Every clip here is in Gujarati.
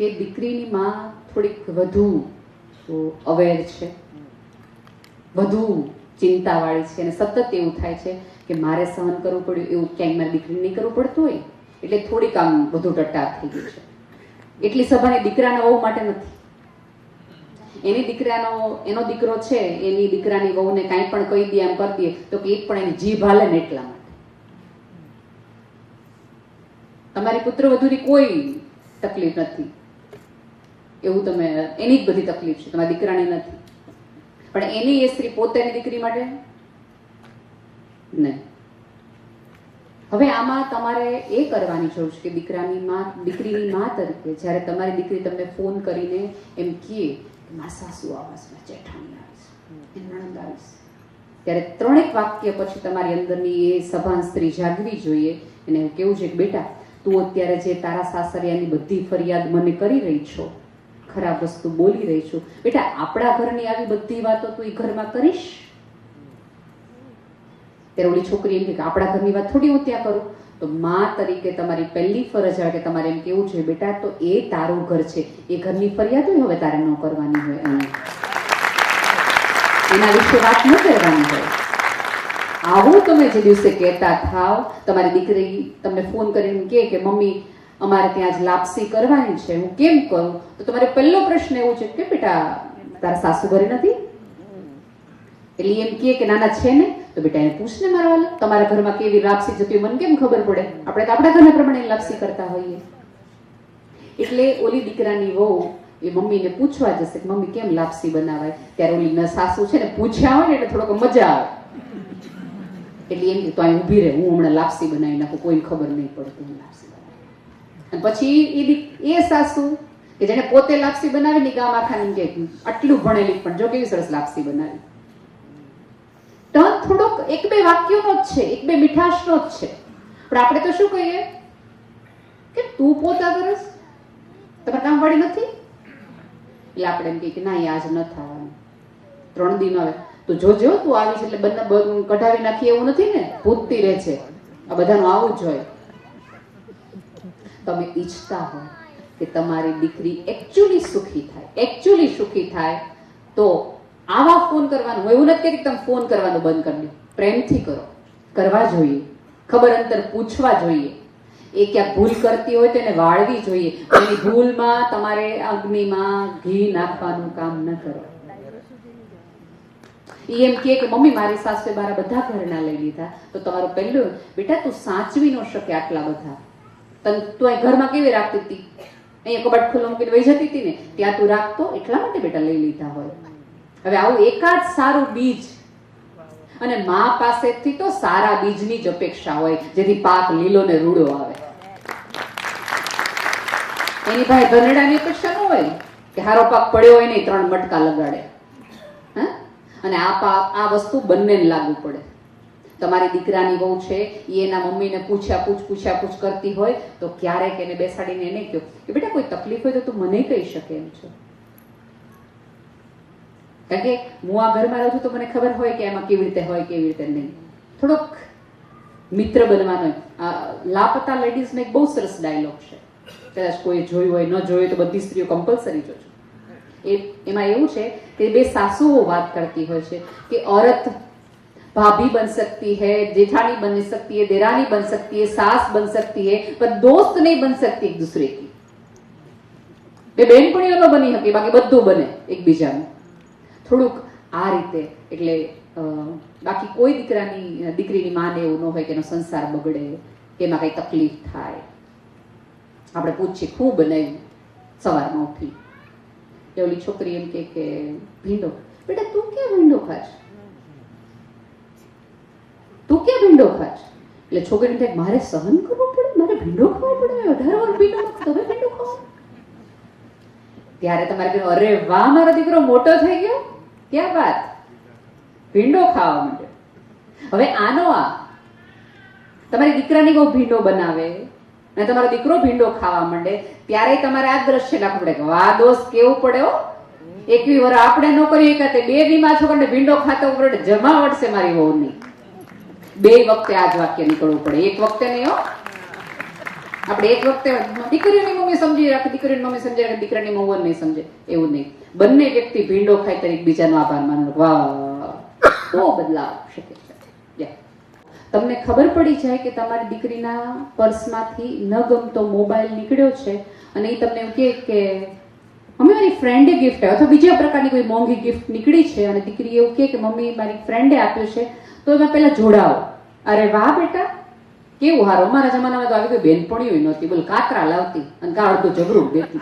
કે દીકરીની માં થોડીક વધુ અવેર છે. વધુ ચિંતાવાળી છે અને સતત એવું થાય છે કે મારે સહન કરવું પડ્યું, એવું ક્યાંય મારી દીકરીને નહીં કરવું પડતું હોય, એટલે થોડીક આમ વધુ ટટ્ટા થઈ ગયું છે. એટલી સભાની દીકરાના વહુ માટે નથી. એની દીકરાનો, એનો દીકરો છે, એની દીકરાની વહુને કાંઈ પણ કહી દે એમ કરી દે, તો કે એક પણ એની જીભ હાલે ને એટલા માટે. તમારી પુત્ર વધુની કોઈ તકલીફ નથી. એવું તમે, એની જ બધી તકલીફ છે, તમારા દીકરાની નથી. પણ એની એ સ્ત્રી પોતાની દીકરી માટે? નહીં. હવે આમાં તમારે એ કરવાની જરૂર છે કે દીકરાની માં, દીકરીની માં તરીકે જ્યારે તમારી દીકરી તમને ફોન કરીને એમ કહે કે મારા સાસુ આવાસમાં જેઠાણી આવીશ નણંદ આવીશ. ત્યારે ત્રણેક વાક્ય પછી તમારી અંદરની એ સભાન સ્ત્રી જાગવી જોઈએ. અને કેવું છે કે, બેટા, તું અત્યારે જે તારા સાસરિયાની બધી ફરિયાદ મને કરી રહી છો ખરાબ વસ્તુ બોલી રહી છું. બેટા, આપણા ઘરની આવી બધી વાતો તું એ ઘરમાં કરીશ? ત્યારે ઓલી છોકરી એમ કે આપણા ઘરની વાત થોડી હું ત્યાં કરું. તો માં તરીકે તમારી પહેલી ફરજ આવે કે તમારે એમ કેવું છે, બેટા, તો એ તારું ઘર છે. એ ઘરની ફરિયાદ હોય હવે તારે ન કરવાની હોય અહીંયા. એના વિશે વાત ન કરવાની હોય. આવું તમે જે દિવસે કહેતા થાવ, તમારી દીકરી તમને ફોન કરીને કે, મમ્મી અમારે ત્યાં જ લાપસી કરવાની છે. હું કેમ કરું? તો તમારે પહેલો પ્રશ્ન એવો છે કે બેટા, તારા સાસુ ઘરે નથી? એટલે એમ કહે કે નાના છે ને, તો બેટા એને પૂછને મારા વાલા, તમારા ઘરમાં કેવી લાપસી જતી મને કેમ ખબર પડે? આપણે તો આપણા ઘરના પ્રમાણે લાપસી કરતા હોઈએ. એટલે ઓલી દીકરાની વહુ એ મમ્મીને પૂછવા જશે કે મમ્મી કેમ લાપસી બનાવાય? ત્યારે ઓલી ન સાસુ છે ને પૂછ્યા હોય ને એટલે થોડોક મજા આવે. એટલે એમ તો અહીં ઊભી રહે, હું હમણાં લાપસી બનાવી નાખું, કોઈને ખબર નહીં પડતી હું લાપસી પછી એ સાસુ કે જેને પોતે લાપસી બનાવી ને ગામ આખાની કે આટલું ભણેલી પણ જો કેવી સરસ લાપસી બનાવી. ટર્ન થોડોક એક બે વાક્યોનો જ છે, એક બે મીઠાશનો જ છે. પણ આપણે તો શું કહીએ? કે તું પોતા કરસ તમારે કામ વાળી નથી? એટલે આપણે એમ કે ના આજ ન થવાનું. ત્રણ દિન હવે તો જોજો તું આવી છે એટલે બંને કઢાવી નાખી એવું નથી ને? ભૂતતી રહે છે. આ બધાનું આવું જ હોય. તમે ઈચ્છતા હો કે તમારી દીકરી એકચ્યુઅલી સુખી થાય એકચ્યુઅલી સુખી થાય, તો આવા ફોન કરવાનું હું એવું નથી કે તમે ફોન કરવાનું બંધ કરી દો. પ્રેમથી કરો. કરવા જોઈએ. ખબર અંતર પૂછવા જોઈએ. એ ક્યાં ભૂલ કરતી હોય તો એને વાળવી જોઈએ. એની ભૂલમાં તમારે અગ્નિમાં ઘી નાખવાનું કામ ન કરો. એમ કે, મમ્મી, મારી સાસુએ મારા બધા ઘરના લઈ લીધા. તો તમારો પહેલું, બેટા, તું સાચવી ન શકે આટલા બધા. તને તું અહીં ઘરમાં કેવી રાખતી હતી અહીંયા કબાટ ખુલ્લો મૂકીને વહી જતી હતી ને? ત્યાં તું રાખતો, એટલા માટે બેટા લઈ લીધા હોય. હવે આવું એકાદ સારું બીજ. અને મા પાસેથી તો સારા બીજની જ અપેક્ષા હોય, જેથી પાક લીલો ને રૂડો આવે. એની ભાઈ ગનડાની અપેક્ષા ન હોય કે હારો પાક પડ્યો હોય નહીં ત્રણ મટકા લગાડે. અને આ પાક આ વસ્તુ બંનેને લાગુ પડે. તમારી દીકરાની વહુ છે એ એના મમ્મીને પૂછ્યા, પૂછ પૂછ્યા, પૂછ કરતી હોય, તો ક્યારેક એને બેસાડીને એને કહ્યું કે, બેટા, કોઈ તકલીફ હોય તો તું મને કહી શકે એમ છે. કારણ કે હું આ ઘરમાં રહું છું, તો મને ખબર હોય કે એમાં કેવી રીતે હોય, કેવી રીતે નહીં. થોડોક મિત્ર બનવાનો લાપતા લેડીઝનો એક બહુ સરસ ડાયલોગ છે. કદાચ કોઈ જોયું હોય, ન જોયું તો બધી સ્ત્રીઓ કમ્પલસરી જોજો. એ, એમાં એવું છે કે બે સાસુઓ વાત કરતી હોય છે કે ઔરત भाभी बन सकती है जेठानी बन सकती है देरानी बन सकती है सास बन सकती है पर दोस्त नहीं बन सकती एक दूसरे की બે બેનપણીઓ ન બની શકે બાકી બધું બને એકબીજાનું થોડુંક આ રીતે એટલે અ, બાકી કોઈ દીકરાની દીકરીની માને એવું ન હોય કે એનો સંસાર બગડે કે એમાં કઈ તકલીફ થાય આપણે પૂછીએ ખૂબ બનાવ્યું સવારમાં ઉઠી એટલે ઓલી છોકરી એમ કે કે ભીંડો બેટા તું ક્યાં ભીંડો ખાશ તું ભીંડો ખાશ એટલે છોકરીને થાય મારે સહન કરવું પડે? મારે ભીંડો ખાવો પડે? અઢાર વાર ભીંડો તમે ભીંડો ખાઓ ત્યારે તમારે કીધું અરે વાહ, મારો દીકરો મોટો થઈ ગયો? ક્યાં ભીંડો ખાવા માંડ્યો હવે આનો આ. તમારી દીકરાની કહું ભીંડો બનાવે અને તમારો દીકરો ભીંડો ખાવા માંડે, ત્યારે તમારે આ દ્રશ્ય નાખવું પડે કે વાહ, દોસ્ત, કેવું પડ્યો એકવી વાર આપણે ન કરીએ કે બે દીમાં છોકરાને ભીંડો ખાતો ઉપર જમાવટ છે મારી વહુની. બે વખતે આ જ વાક્ય નીકળવું પડે. એક વખતે નહીં હો. આપણે એક વખતે દીકરીઓની મમ્મી સમજી રાખે દીકરીની મમ્મી સમજી રાખે દીકરાની મમ્મી નહીં સમજે. એવું નહીં. બંને વ્યક્તિ ભીંડો ખાય ત્યારે એકબીજાનો આભાર માનો વાહ બહુ બદલાવ શકે. તમને ખબર પડી જાય કે તમારી દીકરીના પર્સમાંથી ન ગમતો મોબાઈલ નીકળ્યો છે અને એ તમને એવું કહે કે મમ્મી મારી ફ્રેન્ડે ગિફ્ટ અથવા બીજા પ્રકારની કોઈ મોંઘી ગિફ્ટ નીકળી છે અને દીકરી એવું કહે કે, મમ્મી, મારી ફ્રેન્ડે આપ્યો છે તો એમાં પહેલાં જોડાઓ. અરે વાહ બેટા, કેવું હારો. અમારા જમાનામાં તો આવી કોઈ બેનપણીઓ નહોતી, બોલ કાતરા લાવતી અને કાળતું ઝઘડું દેતી.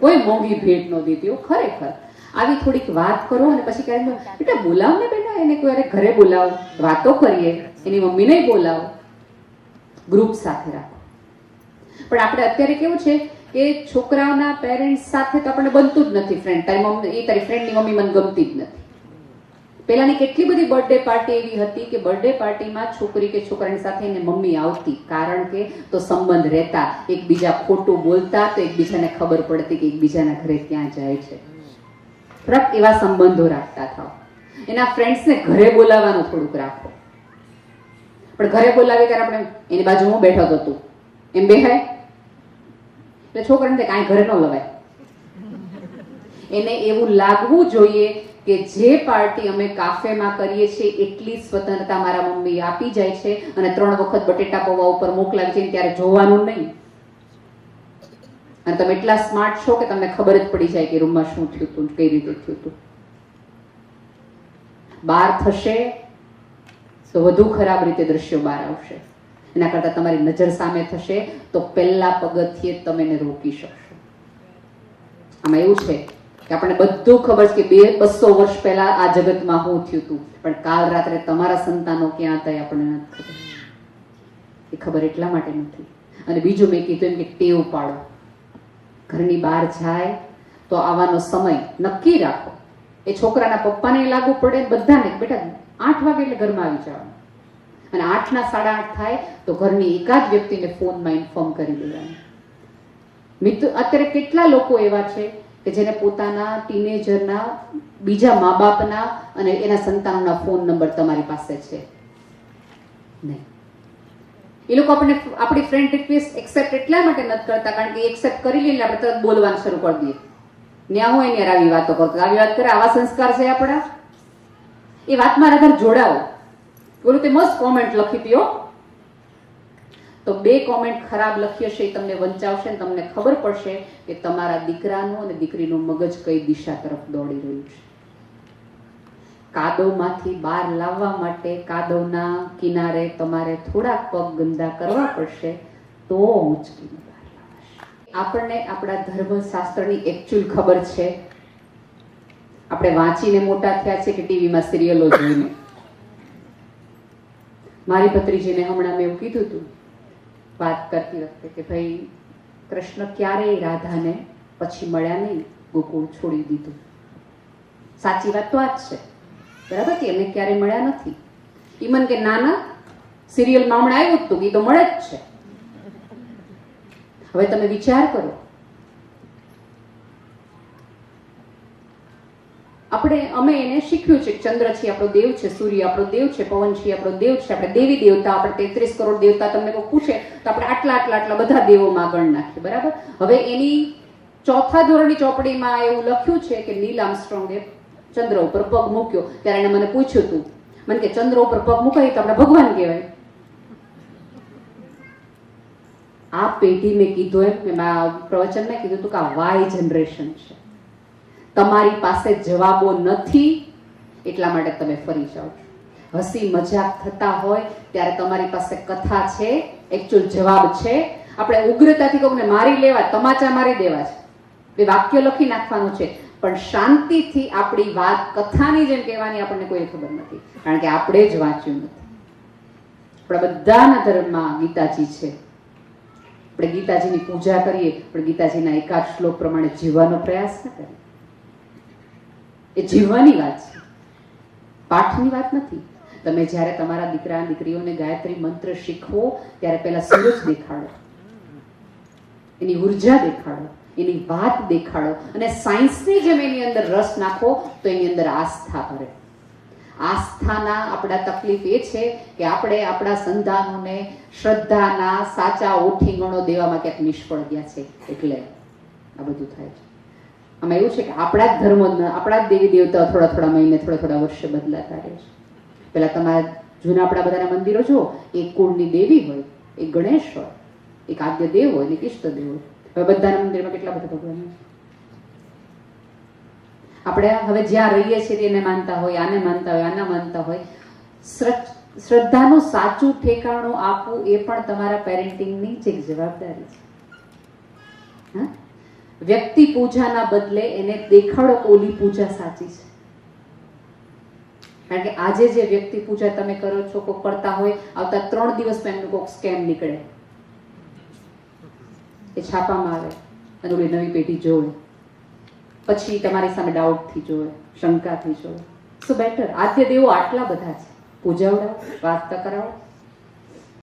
કોઈ મોંઘી ભેટ ન દેતી ખરેખર. આવી થોડીક વાત કરો અને પછી કહે બેટા, બોલાવ ને બેટા, એને કોઈ અરે ઘરે બોલાવ. વાતો કરીએ, એની મમ્મીને બોલાવો. ગ્રુપ સાથે રાખો. પણ આપણે અત્યારે કેવું છે કે છોકરાઓના પેરેન્ટ્સ સાથે તો આપણને બનતું જ નથી ફ્રેન્ડ તારી મમ્મી, એ તારી ફ્રેન્ડની મમ્મી મને ગમતી જ નથી. પેલાની કેટલી બધી બર્થડે પાર્ટી એવી હતી કે બર્થડે પાર્ટીમાં છોકરી કે છોકરાની સાથે એને મમ્મી આવતી. કારણ કે તો સંબંધ રહેતા. એકબીજા ખોટું બોલતા તો એકબીજાને ખબર પડતી કે એકબીજાના ઘરે ક્યાં જાય છે. પ્રક એવા સંબંધો રાખતા થાવ એના ફ્રેન્ડ્સને ઘરે બોલાવવાનું થોડુંક રાખો. પણ ઘરે બોલાવી ત્યારે આપણે એની બાજુ હું બેઠો હતો તું. એમ બેહાય? એટલે છોકરાને કાંઈ ઘરે ન લવાય. એને એવું લાગવું જોઈએ કે જે પાર્ટી અમે કાફેમાં કરીએ છીએ એટલી સ્વતંત્રતા મારા મમ્મી આપી જાય છે અને ત્રણ વખત બટેટા પૌવા ઉપર મોકલાવી છે ત્યારે જોવાનું નહીં. અને તમે એટલા સ્માર્ટ છો કે તમને ખબર જ પડી જાય કે રૂમમાં શું થયું હતું, કઈ રીતે થયું હતું. બહાર થશે તો વધુ ખરાબ રીતે દ્રશ્યો બહાર આવશે. એના કરતાં તમારી નજર સામે થશે તો પહેલા પગથિયે તમે એને રોકી શકશો. આમાં એવું છે આપણને બધું ખબર છે કે બે બસો વર્ષ પહેલા આ જગતમાં હું થયું હતું પણ કાલ રાત્રે તમારા સંતાનો ક્યાં હતા આપણને નથી ખબર. એ ખબર એટલા માટે નથી. અને બીજું મેં કીધું એમ કે ટેવ પાડો. ઘરની બહાર જાય તો આવવાનો સમય નક્કી રાખો. એ છોકરાના પપ્પાને લાગુ પડે બધાને. બેટા, આઠ વાગે એટલે ઘરમાં આવી જવાનું. અને આઠના સાડા આઠ થાય તો ઘરની એકાદ વ્યક્તિને ફોનમાં ઇન્ફોર્મ કરી દેવાનું. મિત્ર, અત્યારે કેટલા લોકો એવા છે કે જેને પોતાના ટીનેજરના બીજા મા બાપના અને એના સંતાનોના ફોન નંબર તમારી પાસે છે. નહીં. એ લોકો આપણને, આપણી ફ્રેન્ડ રિક્વેસ્ટ એક્સેપ્ટ એટલા માટે નથી કરતા, કારણ કે એક્સેપ્ટ કરી લઈને આપણે તરત બોલવાનું શરૂ કરી દઈએ. ન્યા હું એની આવી વાતો કરતો આવી વાત કરે, આવા સંસ્કાર છે આપણા? એ વાતમાં આધાર જોડાવો બોલું તે મસ્ત કોમેન્ટ લખી હો તો બે કોમેન્ટ ખરાબ લખી હશે, એ તમને વંચાવશે ને તમને ખબર પડશે કે તમારા દીકરાનું અને દીકરીનું મગજ કઈ દિશા તરફ દોડી રહ્યું છે. કાદવમાંથી બહાર લાવવા માટે કાદવના કિનારે તમારે થોડાક પગ ગંદા કરવા પડશે, તો ઉંચકીને બહાર લાવાશે. આપણને આપણા ધર્મશાસ્ત્રની એકચ્યુઅલ ખબર છે. આપણે વાંચીને મોટા થયા છે કે ટીવીમાં સિરિયલો જોઈને. મારી ભત્રીજીને હમણાં મેં એવું કીધું હતું વાત કરતી વખતે કે ભાઈ, કૃષ્ણ ક્યારેય રાધાને પછી મળ્યા નહીં, ગોકુળ છોડી દીધું. સાચી વાત તો આ જ છે. બરાબર કે એમને ક્યારેય મળ્યા નથી? ઈમન કે નાના સિરિયલમાં હમણાં આવ્યું હતું એ તો મળે જ છે. હવે તમે વિચાર કરો આપણે, અમે એને શીખ્યું છે ચંદ્ર છે, આપણો દેવ છે, સૂર્ય આપણો દેવ છે, પવન છે, આપણો દેવ છે, આપણે દેવી દેવતા, આપણે તેત્રીસ કરોડ દેવતા તમને કોઈ પૂછે તો આપણે આટલા આટલા આટલા બધા દેવોમાં ગણ નાખીએ, બરાબર? હવે એની ચોથા ધોરણની ચોપડીમાં એવું લખ્યું છે કે નીલ આમસ્ટ્રોંગે ચંદ્ર ઉપર પગ મૂક્યો. ત્યારે એને મને પૂછ્યું હતું મને કે, ચંદ્ર ઉપર પગ મૂકાય તો આપણે ભગવાન કહેવાય. આ પેઢી મેં કીધું એમ મેં પ્રવચન પ્રવચનમાં કીધું હતું કે આ વાય જનરેશન છે. તમારી પાસે જવાબો નથી, એટલા માટે તમે ફરી જાઓ હસી મજાક થતા હોય ત્યારે તમારી પાસે કથા છે એકચ્યુઅલ જવાબ છે. આપણે ઉગ્રતાથી કોઈને મારી લેવા તમાચા મારી દેવા છે. બે વાક્ય લખી નાખવાનું છે. પણ શાંતિથી આપણી વાત કથાની જેમ કહેવાની આપણને કોઈ ખબર નથી, કારણ કે આપણે જ વાંચ્યું નથી. આપણા બધાના ધર્મમાં ગીતાજી છે. આપણે ગીતાજીની પૂજા કરીએ, પણ ગીતાજીના એકાદ શ્લોક પ્રમાણે જીવવાનો પ્રયાસ ન કરીએ. એ જીવવાની વાત છે. પાઠની વાત નથી. તમે જ્યારે તમારા દીકરા દીકરીઓને ગાયત્રી મંત્ર શીખવો, ત્યારે પહેલા સૂરજ દેખાડો. એની ઊર્જા દેખાડો, એની વાત દેખાડો અને સાયન્સની જેમ એની અંદર રસ નાખો, તો એની અંદર આસ્થા ભરે. આસ્થાના આપણા તકલીફ એ છે કે આપણે આપણા સંતાનોને શ્રદ્ધાના સાચા ઓઠીંગણો દેવામાં ક્યાંક નિષ્ફળ ગયા છે. એટલે આ બધું થાય છે. આમાં એવું છે કે આપણા જ ધર્મો આપણા જ દેવી દેવતાઓ થોડા થોડા મહિને, થોડા થોડા વર્ષે બદલાતા રહે છે. પેલા તમારા જૂના આપણા બધાના મંદિરો જુઓ, એક કુળની દેવી હોય, એક ગણેશ હોય, એક આદ્ય દેવ હોય એક ઈષ્ટ દેવ હોય. હવે બધાના મંદિરમાં કેટલા બધા ભગવાન આપણે હવે જ્યાં રહીએ છીએ એને માનતા હોય, આને માનતા હોય, આના માનતા હોય. શ્રદ્ધાનું સાચું ઠેકાણું આપવું એ પણ તમારા પેરેન્ટિંગની જ એક જવાબદારી છે. હા? વ્યક્તિ પૂજાના બદલે એને દેખાડો ઓલી પૂજા સાચી છે? કારણ કે આજે જે વ્યક્તિ પૂજા તમે કરો છો, કોઈ કરતા હોય, આવતા ત્રણ દિવસમાં એમનું કોઈક સ્કેમ નીકળે. એ છાપામાં આવે અને ઓલી નવી પેઢી જોવે. પછી તમારી સામે ડાઉટથી જોવે, શંકાથી જોવે. સો બેટર આદ્ય દેવો આટલા બધા છે. પૂજાવડાવો વાર્તા કરાવો